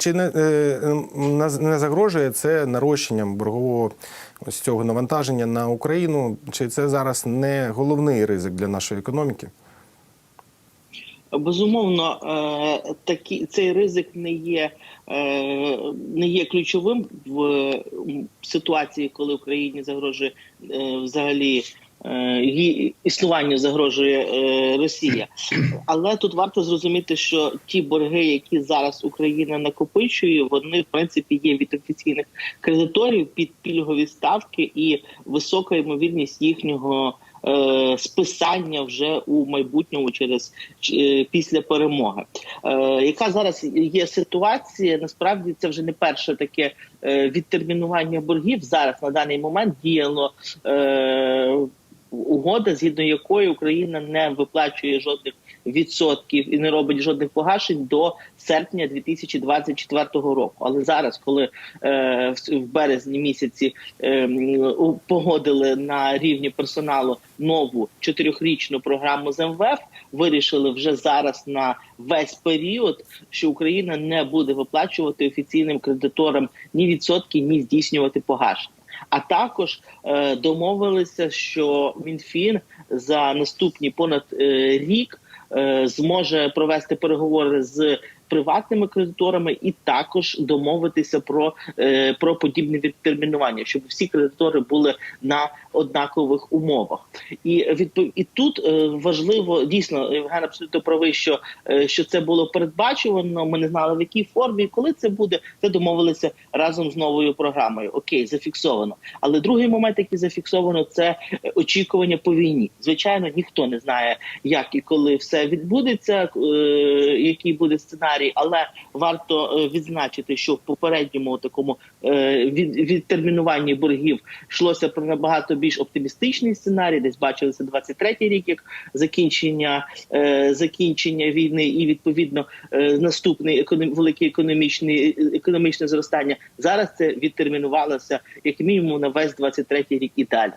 Чи не, е, не загрожує це нарощенням боргового ось цього навантаження на Україну? Чи це зараз не головний ризик для нашої економіки? Безумовно, е, такі цей ризик не є, е, не є ключовим в ситуації, коли Україні загрожує взагалі. Е, Її існуванню загрожує е, Росія, але тут варто зрозуміти, що ті борги, які зараз Україна накопичує, вони в принципі є від офіційних кредиторів під пільгові ставки і висока ймовірність їхнього е, списання вже у майбутньому через після перемоги. Яка зараз є ситуація? Насправді це вже не перше таке відтермінування боргів. Зараз на даний момент діяло. Угода, згідно якої Україна не виплачує жодних відсотків і не робить жодних погашень до серпня 2024 року. Але зараз, коли е, в, в березні місяці е, погодили на рівні персоналу нову чотирьохрічну програму з МВФ, вирішили вже зараз на весь період, що Україна не буде виплачувати офіційним кредиторам ні відсотки, ні здійснювати погашення. А також е, домовилися, що МінФін за наступні понад е, рік е, зможе провести переговори з приватними кредиторами і також домовитися про, е, про подібне відтермінування, щоб всі кредитори були на однакових умовах. І і тут е, важливо дійсно Євген абсолютно правий, що, е, що це було передбачувано. Ми не знали в якій формі, коли це буде, це домовилися разом з новою програмою. Окей, зафіксовано. Але другий момент, який зафіксовано, це очікування по війні. Звичайно, ніхто не знає, як і коли все відбудеться, який буде сценарій, але варто е, відзначити, що в попередньому такому е, від, відтермінуванні боргів йшлося про набагато більш оптимістичний сценарій. Десь бачилося 23-й рік як закінчення, е, закінчення війни, і відповідно наступний економ, великий економічний економічне зростання. Зараз це відтермінувалося як мінімум на весь 23-й рік і далі.